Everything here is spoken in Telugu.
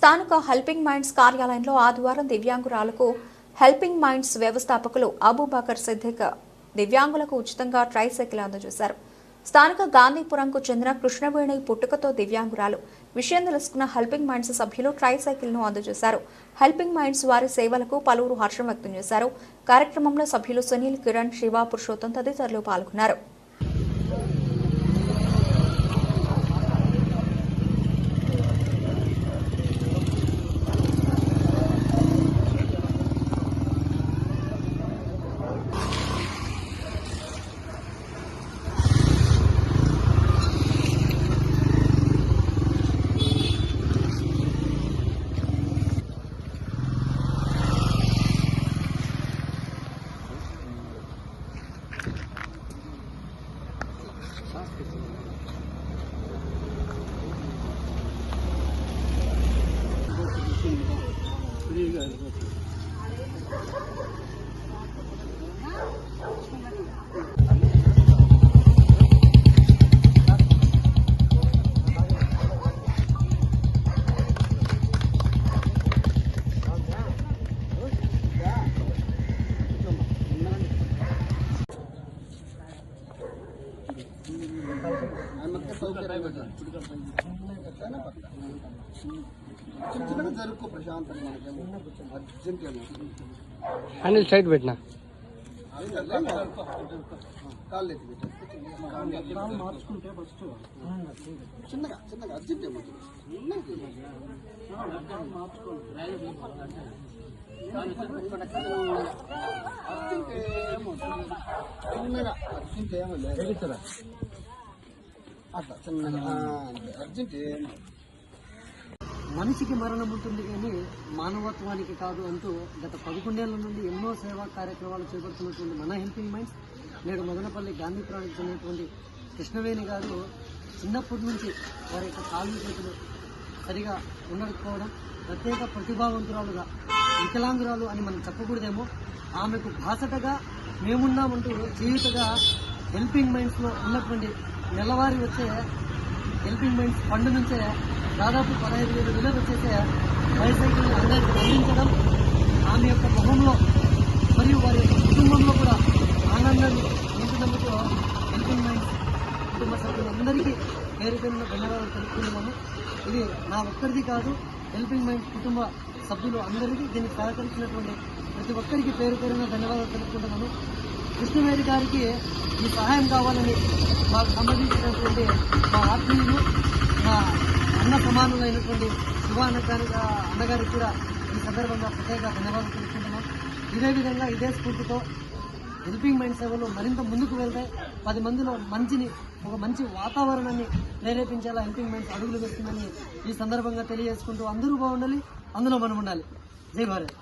స్థానిక హెల్పింగ్ మైండ్స్ కార్యాలయంలో ఆదివారం దివ్యాంగురాలకు హెల్పింగ్ మైండ్స్ వ్యవస్థాపకులు అబూబకర్ సిద్దిక్ దివ్యాంగులకు ఉచితంగా ట్రైసైకిల్ అందజేశారు. స్థానిక గాంధీపురంకు చెందిన కృష్ణవేణి పుట్టుకతో దివ్యాంగురాలు విషయం తెలుసుకున్న హెల్పింగ్ మైండ్స్ సభ్యులు ట్రైసైకిల్ను అందజేశారు. హెల్పింగ్ మైండ్స్ వారి సేవలకు పలువురు హర్షం వ్యక్తం చేశారు. కార్యక్రమంలో సభ్యులు సునీల్ కిరణ్ శివ పురుషోత్తం తదితరులు పాల్గొన్నారు. それ以外の。చిన్న ప్రశాంతంగా అర్జెంట్ హ్యాండిల్ సైడ్ పెట్టినా? మార్చుకుంటే ఫస్ట్ చిన్నగా చిన్నగా అర్జెంట్ ఏమో అర్జెంట్ ఏమో చిన్నగా అర్జెంట్ ఏమో లేదు అట్లా చిన్నగా అంతే. అర్జెంట్ మనిషికి మరణం ఉంటుంది కానీ మానవత్వానికి కాదు అంటూ గత పదకొండేళ్ళ నుండి ఎన్నో సేవా కార్యక్రమాలు చేపడుతున్నటువంటి మన హెల్పింగ్ మైండ్స్ నేడు మదనపల్లి గాంధీపురానికి చెందినటువంటి కృష్ణవేణి గారు చిన్నప్పటి నుంచి వారి యొక్క కాళ్ళు చేతులు సరిగా ఉండకపోవడం ప్రత్యేక ప్రతిభావంతురాలుగా వికలాంగురాలు అని మనం చెప్పకూడదేమో ఆమెకు బాసటగా మేమున్నామంటూ జీవితగా హెల్పింగ్ మైండ్స్లో ఉన్నటువంటి నెలవారీ వచ్చే హెల్పింగ్ మైండ్స్ ఫండ్ నుంచే దాదాపు పదహైదు వేల విలువ వచ్చేసే బైసైకిల్ అందరికీ అందించడం ఆమె యొక్క మొహంలో మరియు వారి యొక్క కుటుంబంలో కూడా ఆనందాన్ని నింపినందుకు హెల్పింగ్ మైండ్స్ కుటుంబ సభ్యులందరికీ పేరు పేరున ధన్యవాదాలు తెలుపుతున్నాము ఇది నా ఒక్కరిది కాదు హెల్పింగ్ మైండ్స్ కుటుంబ సభ్యులు అందరికీ దీనికి సహకరించినటువంటి ప్రతి ఒక్కరికి పేరు పేరున ధన్యవాదాలు తెలుపుకుంటున్నాను. కృష్ణవేరి గారికి ఈ సహాయం కావాలని మాకు సంబంధించినటువంటి మా ఆత్మీయులు మా అన్న సమానులైనటువంటి శివ అన్న అన్నగారికి కూడా ఈ సందర్భంగా ప్రత్యేక ధన్యవాదాలు తెలుపుకుంటున్నాం. ఇదే విధంగా ఇదే స్ఫూర్తితో హెల్పింగ్ మైండ్ సేవలు మరింత ముందుకు వెళ్తే పది మందిలో మంచిని ఒక మంచి వాతావరణాన్ని ప్రేరేపించేలా హెల్పింగ్ మైండ్స్ అడుగులు వేస్తుందని ఈ సందర్భంగా తెలియజేసుకుంటూ అందరూ బాగుండాలి అందులో మనం ఉండాలి. జై భారత్.